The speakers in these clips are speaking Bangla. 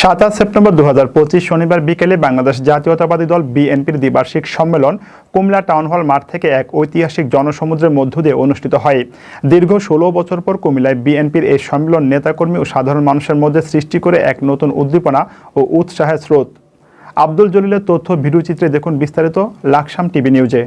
সাতাশ সেপ্টেম্বর দু পঁচিশ শনিবার বিকেলে বাংলাদেশ জাতীয়তাবাদী দল বিএনপির দ্বিবার্ষিক সম্মেলন কুমিল্লা টাউন হল মাঠ থেকে এক ঐতিহাসিক জনসমুদ্রের মধ্য দিয়ে অনুষ্ঠিত হয়। দীর্ঘ ষোলো বছর পর কুমিল্লায় বিএনপির এই সম্মেলন নেতাকর্মী ও সাধারণ মানুষের মধ্যে সৃষ্টি করে এক নতুন উদ্দীপনা ও উৎসাহের স্রোত। আব্দুল জলিলের তথ্য ভিডিওচিত্রে দেখুন বিস্তারিত, লাকসাম টিভি নিউজে।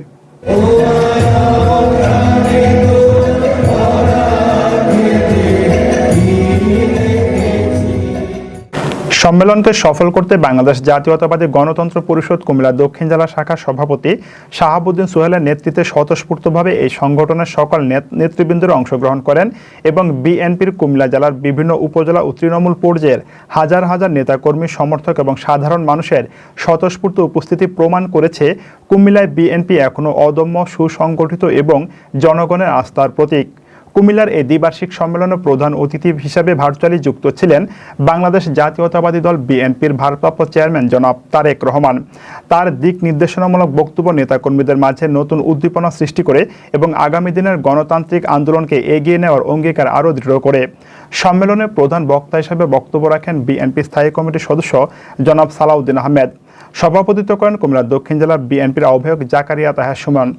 সম্মেলনকে সফল করতে বাংলাদেশ জাতীয়তাবাদী গণতন্ত্র পরিষদ কুমিল্লা দক্ষিণ জেলা শাখার সভাপতি শাহাবুদ্দিন সোহেলের নেতৃত্বে স্বতঃস্ফূর্তভাবে এই সংগঠনের সকল নেত- নেতৃবৃন্দরা অংশগ্রহণ করেন এবং বিএনপির কুমিল্লা জেলার বিভিন্ন উপজেলা ও তৃণমূল পর্যায়ের হাজার হাজার নেতাকর্মী, সমর্থক এবং সাধারণ মানুষের স্বতঃস্ফূর্ত উপস্থিতি প্রমাণ করেছে কুমিল্লায় বিএনপি এখনও অদম্য সুসংগঠিত এবং জনগণের আস্থার প্রতীক। কুমিল্লার এই দ্বিবার্ষিক সম্মেলনে প্রধান অতিথি হিসাবে ভার্চুয়ালি যুক্ত ছিলেন বাংলাদেশ জাতীয়তাবাদী দল বিএনপির ভারপ্রাপ্ত চেয়ারম্যান জনাব তারেক রহমান। তার দিক নির্দেশনামূলক বক্তব্য নেতাকর্মীদের মাঝে নতুন উদ্দীপনা সৃষ্টি করে এবং আগামী দিনের গণতান্ত্রিক আন্দোলনকে এগিয়ে নেওয়ার অঙ্গীকার আরও দৃঢ় করে। সম্মেলনে প্রধান বক্তা হিসেবে বক্তব্য রাখেন বিএনপি স্থায়ী কমিটির সদস্য জনাব সালাউদ্দিন আহমেদ। সভাপতিত্ব করেন কুমিল্লা দক্ষিণ জেলা বিএনপির আহ্বায়ক জাকারিয়া তাহা সুমন।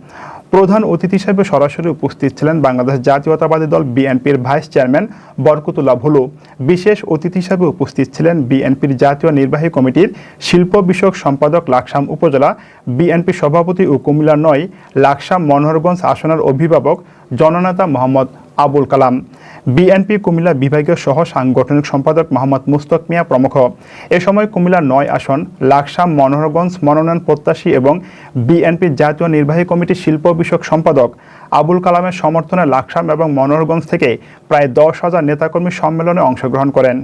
প্রধান অতিথি হিসেবে সরাসরি উপস্থিত ছিলেন বাংলাদেশ জাতীয়তাবাদী দল বিএনপির ভাইস চেয়ারম্যান বরকতুল্লাহ ভুলু। বিশেষ অতিথি হিসেবে উপস্থিত ছিলেন বিএনপির জাতীয় নির্বাহী কমিটির শিল্প বিষয়ক সম্পাদক লাকসাম উপজেলা বিএনপি সভাপতি ও কুমিল্লা নয়, লাকসাম মনোহরগঞ্জ আসনের অভিভাবক জননেতা মোহাম্মদ আবুল কালাম। বিএনপি কুমিল্লা বিভাগীয় সহ সাংগঠনিক সম্পাদক মোহাম্মদ মুস্তক মিয়া প্রমুখ। এ সময় কুমিল্লা নয় আসন, লাকসাম, মনোহরগঞ্জ, মনোনয়ন প্রত্যাশী এবং বিএনপি জাতীয় নির্বাহী কমিটির শিল্প বিষয়ক সম্পাদক। আবুল কালামের সমর্থনে লাকসাম এবং মনোহরগঞ্জ থেকে প্রায় দশ হাজার নেতাকর্মী সম্মেলনে অংশগ্রহণ করেন।